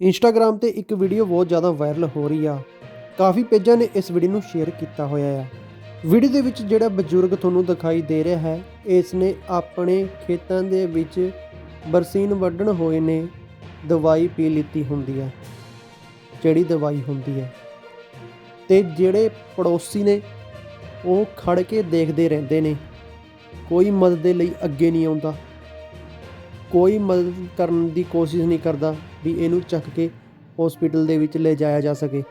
Instagram ਤੇ ਇੱਕ video ਬਹੁਤ ਜ਼ਿਆਦਾ ਵਾਇਰਲ ਹੋ ਰਹੀ ਆ। ਕਾਫੀ ਪੇਜਾਂ ਨੇ ਇਸ ਵੀਡੀਓ ਨੂੰ ਸ਼ੇਅਰ ਕੀਤਾ ਹੋਇਆ ਆ। ਵੀਡੀਓ ਦੇ ਵਿੱਚ ਜਿਹੜਾ ਬਜ਼ੁਰਗ ਤੁਹਾਨੂੰ ਦਿਖਾਈ ਦੇ ਰਿਹਾ ਹੈ ਇਸ ਨੇ ਆਪਣੇ ਖੇਤਾਂ ਦੇ ਵਿੱਚ ਬਰਸੀਨ ਵੱਢਣ ਹੋਏ ਨੇ, ਦਵਾਈ ਪੀ ਲਿੱਤੀ ਹੁੰਦੀ ਹੈ ਜਿਹੜੀ ਦਵਾਈ ਹੁੰਦੀ ਹੈ ਤੇ ਜਿਹੜੇ ਪੜੋਸੀ ਨੇ, ਉਹ ਖੜ ਕੇ ਦੇਖਦੇ ਰਹਿੰਦੇ ਨੇ। ਕੋਈ ਮਦਦ ਦੇ ਲਈ ਅੱਗੇ ਨਹੀਂ ਆਉਂਦਾ। ਕੋਈ ਮਦਦ ਕਰਨ ਦੀ ਕੋਸ਼ਿਸ਼ ਨਹੀਂ ਕਰਦਾ ਵੀ ਇਹਨੂੰ ਚੱਕ ਕੇ ਹਸਪੀਟਲ ਦੇ ਵਿੱਚ ਲੈ ਜਾਇਆ ਜਾ ਸਕੇ।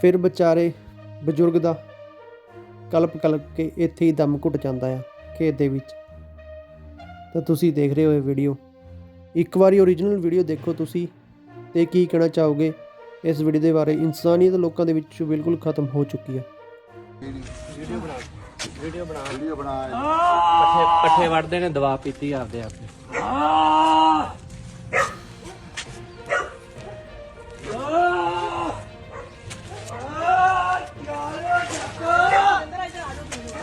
ਫਿਰ ਵਿਚਾਰੇ ਬਜ਼ੁਰਗ ਦਾ ਕਲਪ ਕਲਪ ਕੇ ਇੱਥੇ ਹੀ ਦਮ ਘੁੱਟ ਜਾਂਦਾ ਆ ਖੇਤ ਦੇ ਵਿੱਚ। ਤਾਂ ਤੁਸੀਂ ਦੇਖ ਰਹੇ ਹੋ ਇਹ ਵੀਡੀਓ ਇੱਕ ਵਾਰੀ ਓਰੀਜਨਲ ਵੀਡੀਓ ਦੇਖੋ ਤੁਸੀਂ ਤੇ ਕੀ ਕਹਿਣਾ ਚਾਹੋਗੇ? ਇਸ ਵੀਡੀਓ ਦੇ ਬਾਰੇ ਇਨਸਾਨੀਅਤ ਲੋਕਾਂ ਦੇ ਵਿੱਚ ਬਿਲਕੁਲ ਖਤਮ ਹੋ ਚੁੱਕੀ ਹੈ ਵੀਡੀਓ ਬਣਾ ਵੀਡੀਓ ਬਣਾ। ਵੀਡੀਓ ਬਣਾ। ਪੱਠੇ ਪੱਠੇ ਵੜਦੇ ਨੇ ਦਵਾ ਪੀਤੀ ਆਪਦੇ ਆਪੇ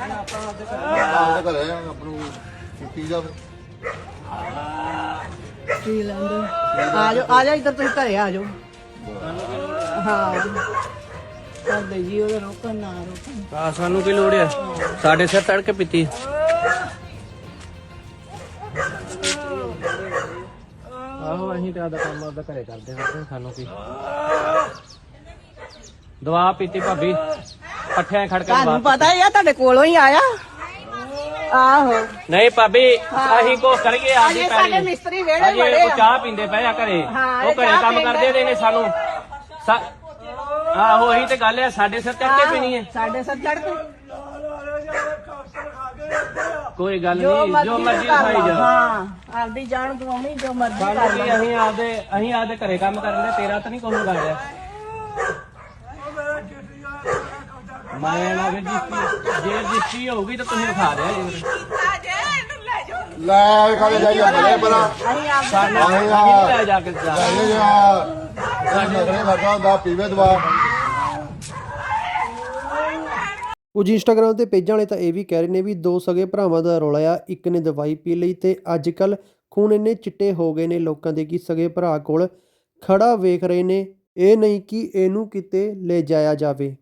ਆਹ ਘਰੇ ਆਪਣੂ ਕੀਤੀ ਜਾ ਫਿਰ ਪੀ ਲੈਂਦੇ ਆ ਜਾਓ ਆ ਜਾਓ ਇੱਧਰ ਤੁਸੀਂ ਘਰੇ ਆ ਜਾਓ। ਹਾਂ। ਕਰਦੇ ਜੀ ਉਹਦੇ ਰੋਕਣ ਨਾ ਰੋਕਣ। ਆ ਸਾਨੂੰ ਕੀ ਲੋੜ ਆ? ਸਾਡੇ ਸਿਰ ਚੜ ਕੇ ਪੀਤੀ। ਆਹੋ ਅਸੀਂ ਤੇ ਆਦਾ ਕੰਮ ਆਪਦਾ ਘਰੇ ਕਰਦੇ ਹਾਂ ਸਾਨੂੰ ਕੀ। ਦਵਾ ਪੀਤੀ ਭਾਬੀ। ਪੱਠਿਆਂ ਖੜ ਕੇ ਦਵਾ ਤੁਹਾਨੂੰ ਪਤਾ ਹੀ ਆ ਤੁਹਾਡੇ ਕੋਲੋਂ ਹੀ ਆਇਆ। ਆਹੋ। ਨਹੀਂ ਭਾਬੀ ਅਸੀਂ ਕੋ ਕਰੀਏ ਆਪਦੀ ਅਜੇ ਸਾਡੇ ਪੈਰੀ ਮਿਸਤਰੀ ਵੇੜੇ ਅਜੇ ਬੜੇ ਉਹ ਆ। ਚਾਹ ਪੀਂਦੇ ਪਏ ਆ ਘਰੇ। ਹਾਂ, ਉਹ ਇਹ ਘਰੇ ਚਾਹ ਕੰਮ ਪੀਂਦੇ। ਕਰਦੇ ਨੇ। ਸਾਨੂੰ। ਸਾ- ਆਹੋ ਇਹੀ ਤੇ ਗੱਲ ਹੈ ਸਾਡੇ ਸਿਰ ਚੜ ਕੇ ਪੀਣੀ ਹੈ। ਸਾਡੇ ਸਿਰ ਚੜ ਕੇ। ਕੋਈ ਗੱਲ ਨਹੀਂ ਜੋ ਮਰਜ਼ੀ ਖਾਈ। ਜਾ ਹਾਂ ਆਪਦੀ ਜਾਨ ਗਵਾਉਣੀ ਜੋ ਮਰਜ਼ੀ ਕਰ। ਲਓ ਅਸੀਂ ਆਪਦੇ ਅਸੀਂ ਆਪਦੇ ਘਰੇ ਕੰਮ ਕਰਨ ਦੇ ਤੇਰਾ ਤਾਂ ਨਹੀਂ ਕੋਈ ਗਾ ਰਿਹਾ ਮੈਂ ਨਾ ਵੀ ਜਿੱਤੀ ਜੇ ਜਿੱਤੀ ਹੋਊਗੀ ਤਾਂ ਤੁਸੀਂ ਵਿਖਾ ਦਿਆ ਜੀ ਲੈ ਖਾਲੇ ਜਾਈਏ ਬਲੇ ਬਰਾ ਸਾਨੂੰ ਆ। ਨਹੀਂ ਲੈ ਜਾ ਕੇ ਜਾ ਜਾਈਏ ਜਾ ਨਗਰੇ ਵਰਗਾ ਹੁੰਦਾ ਪੀਵੇ ਦਵਾ। ਕੁਝ ਇੰਸਟਾਗ੍ਰam ਤੇ ਪੇਜਾਂ ਵਾਲੇ ਤਾਂ ਇਹ ਵੀ ਕਹਿ ਰਹੇ ਨੇ ਵੀ ਦੋ ਸਗੇ ਭਰਾਵਾਂ ਦਾ ਰੌਲਾ ਆ, ਇੱਕ ਨੇ ਦਵਾਈ ਪੀ ਲਈ ਤੇ ਅੱਜ ਕੱਲ ਖੂਨ ਇੰਨੇ ਚਿੱਟੇ ਹੋ ਗਏ ਨੇ ਲੋਕਾਂ ਦੇ ਕਿ ਸਗੇ ਭਰਾ ਕੋਲ ਖੜਾ ਵੇਖ ਰਹੇ ਨੇ, ਇਹ ਨਹੀਂ ਕਿ ਇਹਨੂੰ ਕਿਤੇ ਲੈ ਜਾਇਆ ਜਾਵੇ।